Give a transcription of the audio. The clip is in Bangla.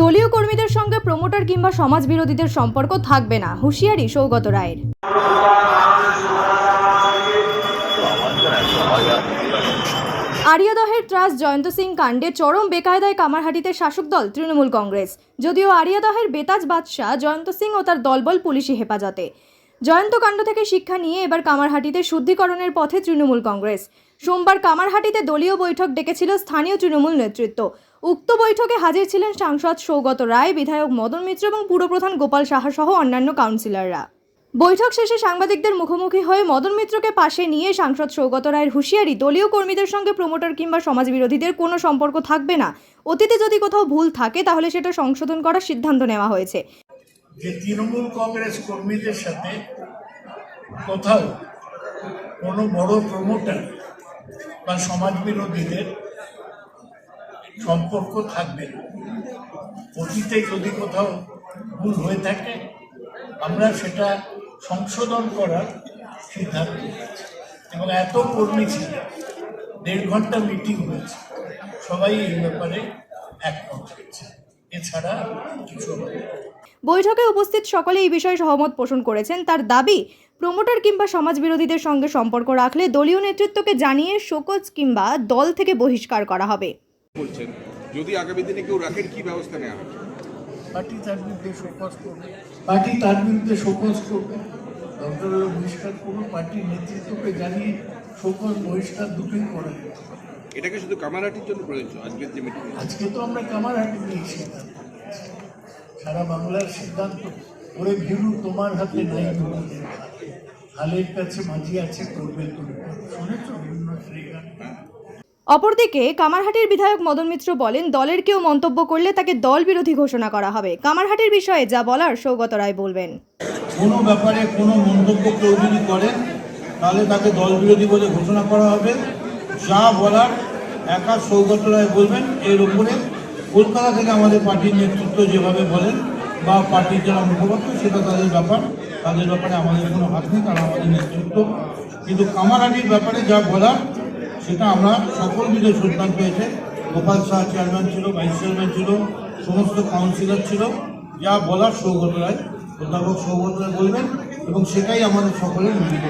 দলীয় কর্মীদের সঙ্গে প্রমোটার কিংবা সমাজ বিরোধীদের সম্পর্ক থাকবে না। হুঁশিয়ারি সৌগত রায়ের। আরিয়াদহের ট্রাস্ট জয়ন্ত সিং কাণ্ডে চরম বেকায়দায় কামারহাটিতে শাসক দল, তৃণমূল কংগ্রেস। যদিও আরিয়াদহের বেতাজ বাদশাহ জয়ন্ত সিং ও তার দলবল পুলিশি হেফাজতে। জয়ন্ত কাণ্ড থেকে শিক্ষা নিয়ে এবার কামারহাটিতে শুদ্ধিকরণের পথে তৃণমূল কংগ্রেস। সোমবার কামারহাটিতে দলীয় বৈঠক ডেকেছিল স্থানীয় তৃণমূল নেতৃত্ব। উক্ত বৈঠকে হাজির ছিলেন সাংসদ সৌগত রায়, বিধায়ক মদন মিত্র এবং পুরপ্রধান গোপাল সাহা সহ অন্যান্য কাউন্সিলররা। বৈঠক শেষে সাংবাদিকদের মুখোমুখি হয়ে মদন মিত্রকে পাশে নিয়ে সাংসদ সৌগত রায়ের হুঁশিয়ারি, দলীয় কর্মীদের সঙ্গে প্রমোটার কিংবা সমাজবিরোধীদের কোনো সম্পর্ক থাকবে না। অতীতে যদি কোথাও ভুল থাকে, তাহলে সেটা সংশোধন করার সিদ্ধান্ত নেওয়া হয়েছে। যে তৃণমূল কংগ্রেস কর্মীদের সাথে কোথাও কোনো বড় প্রমোটার বা সমাজ বিরোধীদের সম্পর্ক থাকবে অতীতে যদি কোথাও ভুল হয়ে থাকে, আমরা সেটা সংশোধন করার সিদ্ধান্ত নিয়েছি। এবং এত কর্মী ছিল, দেড় ঘণ্টা মিটিং হয়েছে, সবাই এই ব্যাপারে একমত হয়েছে। এছাড়া কিছু বৈঠকে উপস্থিত সকলে এই বিষয়ে সহমত পোষণ করেছেন। তার দাবি প্রমোটার কিংবা সমাজবিরোধীদের সঙ্গে সম্পর্ক রাখলে দলীয় নেতৃত্বকে জানিয়ে শোকজ কিংবা দল থেকে বহিষ্কার করা হবে। বলছেন যদি আগামী দিনে কেউ রাখেন কি ব্যবস্থা নেওয়া হবে? পার্টি তার বিরুদ্ধে শোকজ করবে। পার্টি তার বিরুদ্ধে শোকজ করবে। দপ্তরের বহিষ্কার করবে পার্টির নেতৃত্বকে জানিয়ে শোকজ বহিষ্কার দুটোই করে। এটাকে শুধু কামারহাটির জন্য আজকের যে মিটিং আজকে তো আমরা কামারহাটি নিয়ে সিদ্ধান্ত নিয়েছি। সারা বাংলার সিদ্ধান্ত ওরে ভিড়ু তোমার হাতে নাই হালের কাছে মাঝি আছে করবে তুমি। শুনেছ? বিভিন্ন শ্রীগান অপরদিকে কামারহাটির বিধায়ক মদন মিত্র বলেন দলের কেউ মন্তব্য করলে তাকে দল বিরোধী ঘোষণা করা হবে। কামারহাটির বিষয়ে যা বলার সৌগত রায় বলবেন। কোনো ব্যাপারে কোনো মন্তব্য কেউ যদি করেন তাহলে তাকে দল বিরোধী বলে ঘোষণা করা হবে। যা বলার একা সৌগত রায় বলবেন, এর উপরে কলকাতা থেকে আমাদের পার্টির নেতৃত্ব যেভাবে বলেন বা পার্টির যারা মুখপাত্র, সেটা তাদের ব্যাপার। তাদের ব্যাপারে আমাদের কোনো হাত নেই, তারা আমাদের নেতৃত্ব। কিন্তু কামারহাটির ব্যাপারে যা বলার, সেটা আমরা সকল বিধে সিদ্ধান্ত হয়েছে গোপাল শাহ চেয়ারম্যান ছিল ভাইস চেয়ারম্যান ছিল, সমস্ত কাউন্সিলর ছিল। যা বলার সৌগত রায় অধ্যাপক সৌগত রায় বলবেন এবং সেটাই আমাদের সকলের মিলিত